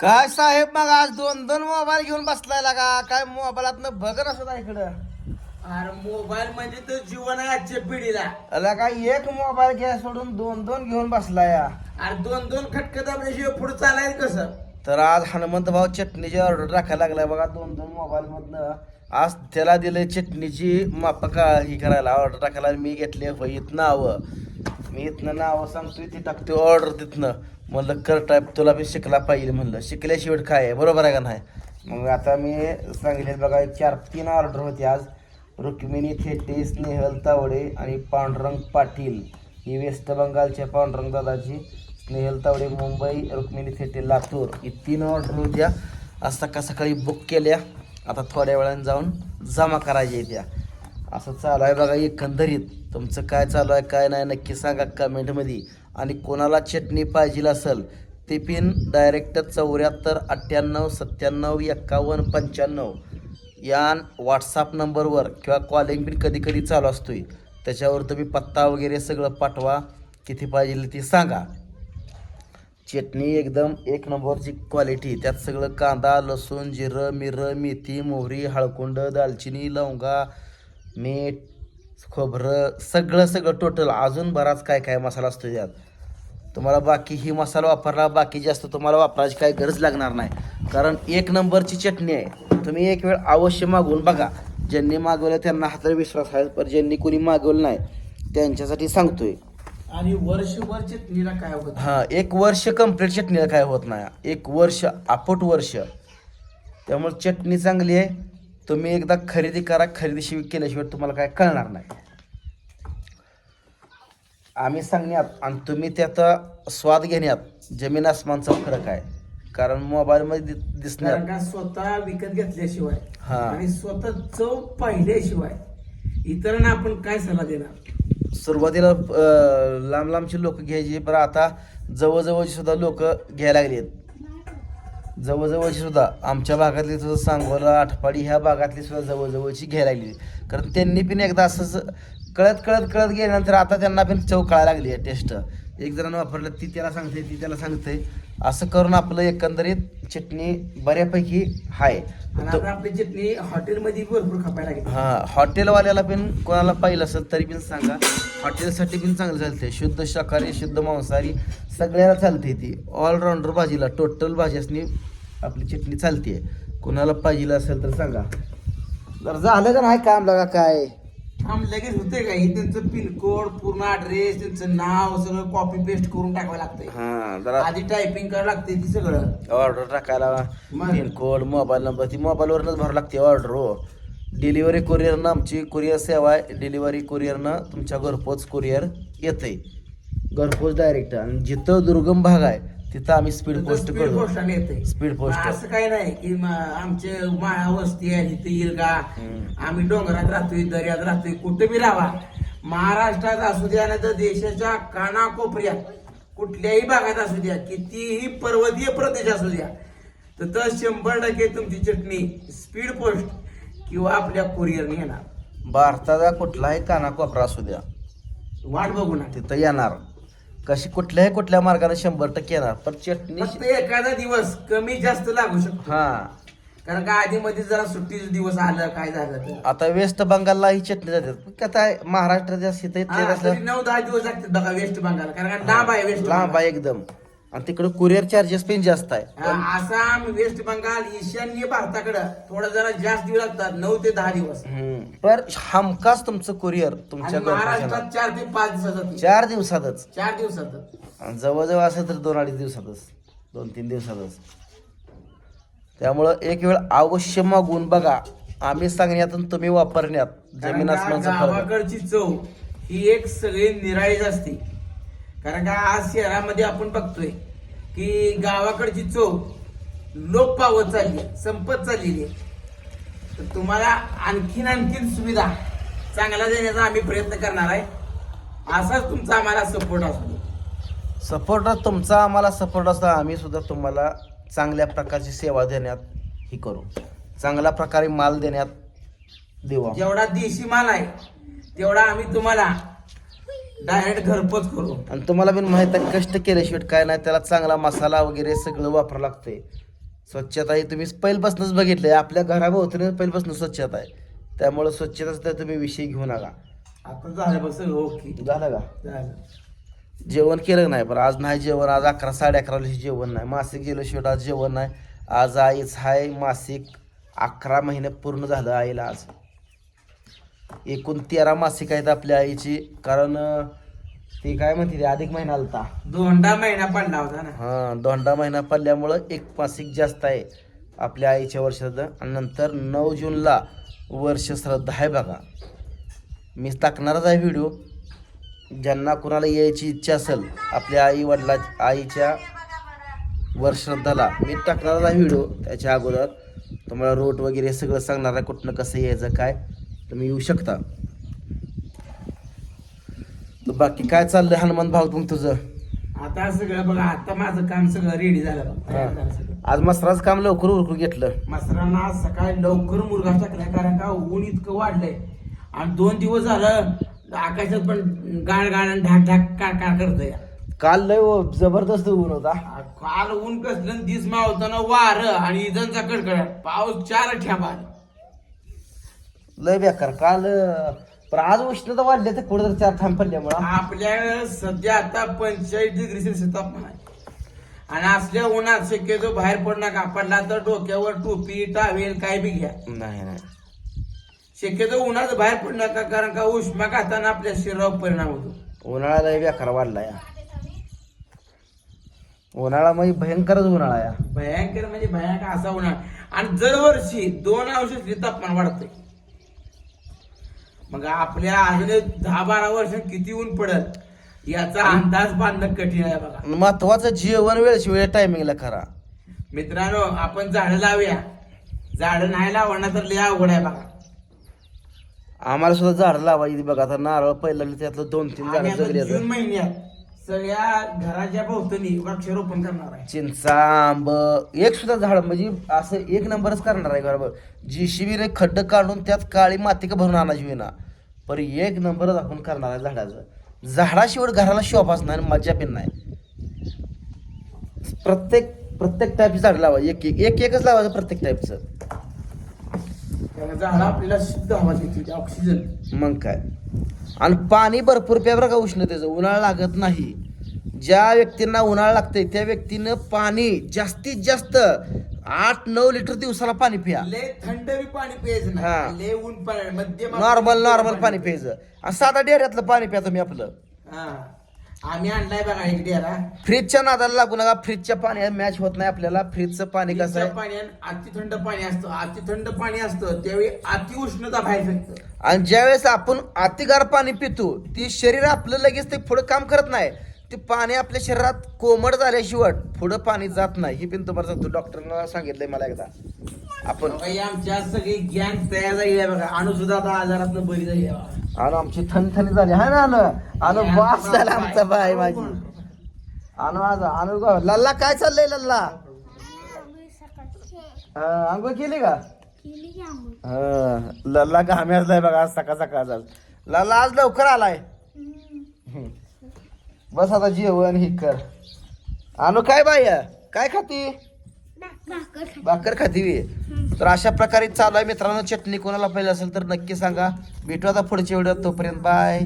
काय साहेब मग आज दोन दोन मोबाईल घेऊन बसलाय का काय मोबाईलात बघत असत इकडं? अरे मोबाईल म्हणजे तो जीवन आहे आजच्या पिढीला. अला काय एक मोबाईल घ्या सोडून दोन दोन घेऊन बसलाय. अरे दोन दोन खटकं दाबल्याशिवाय पुढे चालायचं कसं? तर आज हनुमंत भाऊ चटणीची ऑर्डर टाकायला लागलाय बघा दोन दोन मोबाईल मधनं. आज त्याला दिले चटणीची मापका ही करायला. ऑर्डर टाकायला मी घेतले इथं नावं. मी इथनं नावं सांगतोय ती टाकते ऑर्डर तिथनं. म्हणलं कर टाईप तुला बी शिकला पाहिजे म्हणलं. शिकल्याशिवाय काय आहे? बरोबर आहे का नाही? मग आता मी सांगितले बघा एक चार तीन ऑर्डर होती आज. रुक्मिणी थेटे स्नेहल तावडे आणि पांडुरंग पाटील. ही वेस्ट बंगालच्या पांडुरंग दादाची. स्नेहल तावडे मुंबई रुक्मिणी थेटे लातूर. ही तीन ऑर्डर होत्या. आज सकाळ सकाळी बुक केल्या. आता थोड्या वेळानं जाऊन जमा करायच्या त्या. असं चालू आहे बघा एकंदरीत तुमचं काय चालू आहे काय नाही नक्की सांगा कमेंटमध्ये. आणि कोणाला चटणी पाहिजे असेल ते पिन डायरेक्ट चौऱ्याहत्तर अठ्ठ्याण्णव सत्त्याण्णव एक्कावन्न पंच्याण्णव. या व्हॉट्सअप नंबरवर किंवा कॉलिंग बिन कधी कधी चालू आहे त्याच्यावर तुम्ही पत्ता वगैरे सगळं पाठवा. किती पाहिजे ते सांगा. चटणी एकदम एक नंबरची क्वालिटी त्यात सगळं कांदा लसूण जिरं मिरं मेथी मोहरी हळकुंड दालचिनी लवंगा मीठ खोबरं सगळं सगळं टोटल अजून बराच काय काय मसाला असतो त्यात. तुम्हाला बाकी ही मसाला वापरला बाकी जास्त तुम्हाला वापरायची काही गरज लागणार नाही. कारण एक नंबरची चटणी आहे. तुम्ही एक वेळ अवश्य मागवून बघा. ज्यांनी मागवलं त्यांना हातावर विश्वास आहे पण ज्यांनी कोणी मागवलं नाही त्यांच्यासाठी सांगतोय. आणि वर्षभर चटणीला काय होत हा एक वर्ष कंप्लीट चटणीला काय होत नाही. एक वर्ष आपट वर्ष. त्यामुळे चटणी चांगली आहे. तुम्ही एकदा खरेदी करा खरेदीशिवाय केल्याशिवाय तुम्हाला काय कळणार नाही. आम्ही सांगण्यात आणि तुम्ही त्याचा स्वाद घेण्यात जमीन आसमानचा फरक आहे. कारण मोबाईलमध्ये दि- कारण दिसण्यात का स्वतः विकत घेतल्याशिवाय हा. आणि स्वतः चव पाहिल्याशिवाय इतरांना आपण काय सल्ला देणार? सुरुवातीला लांब लांबची लोक घ्यायची पण आता जवळजवळची सुद्धा लोक घ्यायला लागली आहेत जवळजवळची सुद्धा आमच्या भागातली सुद्धा सांगोला आठपाडी ह्या भागातली सुद्धा जवळजवळची घ्यायला लागली कारण त्यांनी पण एकदा असंच कळत कळत कळत गेल्यानंतर आता त्यांना पण चव कळायला लागली आहे टेस्ट एक जणांना वापरलं ती त्याला सांगते ती त्याला सांगते. असं करून आपलं एकंदरीत चटणी बऱ्यापैकी आहे आणि आता आपली चटणी हॉटेलमध्ये भरपूर खापायला लागली. हा हॉटेलवाल्याला पण कोणाला पाहिलं असेल तरी पण सांगा. हॉटेलसाठी पण चांगलं चालते शुद्ध शाकाहारी शुद्ध मांसाहारी सगळ्याला चालते ती. ऑलराऊंडर भाजीला टोटल भाज्यासनी आपली चटणी चालते कोणाला पाहिजे असेल तर सांगा. जर झालं का नाही काम लागा काय. आम लगेच होते का? हे त्यांचं पिनकोड पूर्ण ऍड्रेस त्यांचं नाव सगळं कॉपी पेस्ट करून टाकावं लागतंय. हा जरा आधी टायपिंग करावं लागते ती सगळं. ऑर्डर टाकायला. मग? पिनकोड मोबाईल नंबर ती मोबाईलवरनंच भरावं लागते ऑर्डर हो. डिलिव्हरी कुरिअरनं आमची कुरिअर सेवा आहे. डिलिव्हरी कुरिअरनं तुमच्या घरपोच कुरिअर येते घरपोच डायरेक्ट आणि जिथं दुर्गम भाग आहे तिथं आम्ही स्पीड पोस्ट स्पीड पोस्टाने येते स्पीड पोस्ट असं काही नाही की म- आमचे माळा वस्ती आहे इथे येईल का. आम्ही डोंगरात राहतोय दर्यात राहतोय कुठे बी राहा. महाराष्ट्रात असू द्या नाही तर देशाच्या कानाकोपऱ्यात कुठल्याही भागात असू द्या कितीही पर्वतीय प्रदेश असू द्या तर तर शंभर टक्के तुमची चटणी स्पीड पोस्ट किंवा आपल्या कुरिअरने येणार. भारताचा कुठलाही कानाकोपरा असू द्या. वाट बघू ना. तिथं येणार. कशी कुठल्याही कुठल्या मार्गाने शंभर टक्के येणार पण चटणी फक्त एखादा दिवस कमी जास्त लागू शकतो. हा. कारण का आधी मध्ये जरा सुट्टीचे दिवस आलं काय झालं तर. आता वेस्ट बंगालला ही चटणी जातात पण काय आता महाराष्ट्राच्या हा, तरी नऊ दहा दिवस लागतात बघा वेस्ट बंगाल कारण का लांब आहे वेस्ट लांब बंगाल. आहे एकदम. आणि तिकडे कुरिअर चार्जेस पण जास्त आहे. हा, आसाम वेस्ट बंगाल ईशान्य भारताकडं थोडं जरा जास्त दिवस लागतात नऊ ते दहा दिवस. पर हमखास तुमचं कुरिअर तुमच्या. महाराष्ट्रात चार ते पाच दिवसात चार दिवसातच? चार दिवसात आणि जवळजवळ असेल तर दोन अडीच दिवसातच. दोन तीन दिवसातच. त्यामुळं एक वेळ अवश्य मागून बघा. आम्ही सांगण्यात आणि तुम्ही वापरण्यात. जमीन कारण का? आसमानचा फरक आहे. गावाकडची चव ही एक सगळी निराळीच असते. कारण का आज शहरामध्ये आपण बघतोय की गावाकडची चव लोप पावत चालली आहे, संपत चाललेली आहे. तर तुम्हाला आणखीन आणखीन सुविधा चांगला देण्याचा आम्ही प्रयत्न करणार आहे. असाच तुमचा आम्हाला सपोर्ट असतो. सपोर्ट तुमचा आम्हाला सपोर्ट असता आम्ही सुद्धा तुम्हाला चांगल्या प्रकारची सेवा देण्यात ही करू. चांगल्या प्रकारे माल देण्यात देऊ. जेवढा देशी माल आहे तेवढा आम्ही तुम्हाला डायरेक्ट घरपोच करू आणि तुम्हाला पण माहीत आहे कष्ट केल्याशिवाय काय नाही त्याला चांगला मसाला वगैरे सगळं वापरावं लागतंय. स्वच्छता ही तुम्ही पहिल्यापासूनच बघितलंय आपल्या घराभोवतीने पहिल्यापासून स्वच्छता आहे. त्यामुळे स्वच्छताच तर तुम्ही विषय घेऊ नका. आता झालं बघ सगळं ओके. झालं का? झालं. जेवण केलं नाही पण आज नाही जेवण आज अकरा साडे अकराला जेवण नाही. मासिक गेलं शेवट आज जेवण नाही. आज आईच हाय मासिक अकरा महिने पूर्ण झालं आईला आज. एकूण तेरा मासिक आहेत आपल्या आईची. कारण ती काय म्हणते ते अधिक महिना आलता. दोंडा महिना पडला होता ना. हा दोंडा महिना पडल्यामुळं एक मासिक जास्त आहे आपल्या आईच्या वर्षाचं आणि नंतर नऊ जूनला वर्ष श्रद्धा आहे बघा. मी टाकणारच आहे व्हिडिओ ज्यांना कुणाला यायची इच्छा असेल आपल्या आई वडिला आईच्या वर्षश्रद्धाला मी टाकणारच आहे व्हिडिओ त्याच्या अगोदर. तुम्हाला रोट वगैरे सगळं सांगणार आहे कुठनं कसं यायचं काय. तुम्ही येऊ शकता. तर बाकी काय चाललंय हनुमान भाऊ मग तुझं? आता सगळं बघा आता माझं काम सगळं रेडी झालं बघ. सगळं. आज मसराचं काम लवकर उरकून घेतलं. मसरांना आज सकाळी लवकर मुरगा टाकलाय कारण का ऊन इतकं वाढलंय. आणि दोन दिवस झालं आकाशात पण गाड गाड आणि ढाक ढाक का का करतोय. काल लय जबरदस्त ऊन होता. काल ऊन कसलं दिस मावताना वार आणि इजांचा कडकड पाऊस चार ठ्याबा लय बेकार. काल अं, पण आज उष्णता वाढली तर पुढे चार थांब पडल्यामुळं. आपल्या सध्या आता पंचेचाळीस डिग्री सेल्सिअस तापमान आहे. आणि असल्या उन्हात शक्यतो बाहेर पड नका. पडला तर डोक्यावर टोपी टावेल काय बी घ्या. नाही नाही. शक्यतो उन्हात बाहेर पड नका कारण का उष्मा खाताना आपल्या शरीरावर परिणाम होतो. उन्हाळा लय बेकार वाढला या. उन्हाळा म्हणजे भयंकरच उन्हाळा या. भयंकर म्हणजे भयंकर असा उन्हाळा. आणि दरवर्षी दोन अंश तापमान वाढतंय. मग आपल्या अजून दहा बारा वर्ष किती ऊन पडल? याचा अंदाज बांधणं कठीण आहे बघा. महत्वाचं जेवण वेळची वेळ टायमिंगला खरा मित्रांनो आपण झाडं लावूया. झाडं नाही लावणार तर लय अवघड आहे बघा. आम्हाला सुद्धा झाडं लावायची बघा. आता नारळ पहिलं त्यातलं दोन तीन आणि झाडं आता जगली जून महिन्यात. सगळ्या घराच्या भोवतणी वृक्षारोपण करणार आहे. चिंचा आंब एक सुद्धा झाड म्हणजे असं एक नंबरच करणार आहे बरोबर. जीसीबीने खड्ड काढून त्यात काळी माती का भरून आणायची विना पण एक नंबरच आपण करणार आहे झाडाचं. झाडाशिवाय घराला शोभाच नाही आणि मजा पण नाही. प्रत्येक प्रत्येक टाईपची झाडं लावायची एक एक एक एकच लावायचं प्रत्येक टाईपचं झाडं आपल्याला शुद्ध हवा देते ऑक्सिजन मग काय? आणि पाणी भरपूर प्या बरं का उष्णतेचं उन्हाळा लागत नाही. ज्या व्यक्तींना उन्हाळा लागतंय त्या व्यक्तीनं पाणी जास्तीत जास्त आठ नऊ लिटर दिवसाला पाणी प्या. थंड बी पाणी प्यायचं हा. नाही लय ऊन पाणी मध्यम नॉर्मल नॉर्मल पाणी. प्यायचं. आणि साधा डेऱ्यातलं पाणी प्या तुम्ही आपलं. हा. आम्ही आणलाय बघा एक डेरा. फ्रीजच्या नादाला लागू नका. फ्रीजच्या पाणी मॅच होत नाही आपल्याला. फ्रीजचं पाणी कसं पाण्यात अति थंड पाणी असतं. अति थंड पाणी असतं त्यावेळी अति उष्णता बाहेर आणि ज्यावेळेस आपण अतिगार पाणी पितो ती शरीर आपलं लगेच ते पुढं काम करत नाही. ते पाणी आपल्या शरीरात कोमट झाल्याशिवाय पुढं पाणी जात नाही. हे पण तुम्हाला सांगतो. डॉक्टरनं सांगितलंय मला एकदा. आपण आमच्या सगळी गॅंग तयार झाली आहे बघा. अणु सुद्धा आता आजारात बरी झाली आहे बघा. आणि आमची थंडी झाली. हा ना अनु. अनु वास झाला आमचा बाय माझी. अनु आज अनु लल्ला काय चाललंय लल्ला? हा, आंघोळ केली का? हा, लल्ला घामे असलाय बघा आज सकाळ सकाळ लल्ला आज लवकर आलाय. बस आता जेवण ही कर. अनु काय बाय काय खाती? भाकर खाती तर अशा प्रकारे चालू आहे मित्रांनो. चटणी कोणाला पाहिजे असेल तर नक्की सांगा. भेटू आता पुढच्या व्हिडिओत. तोपर्यंत बाय.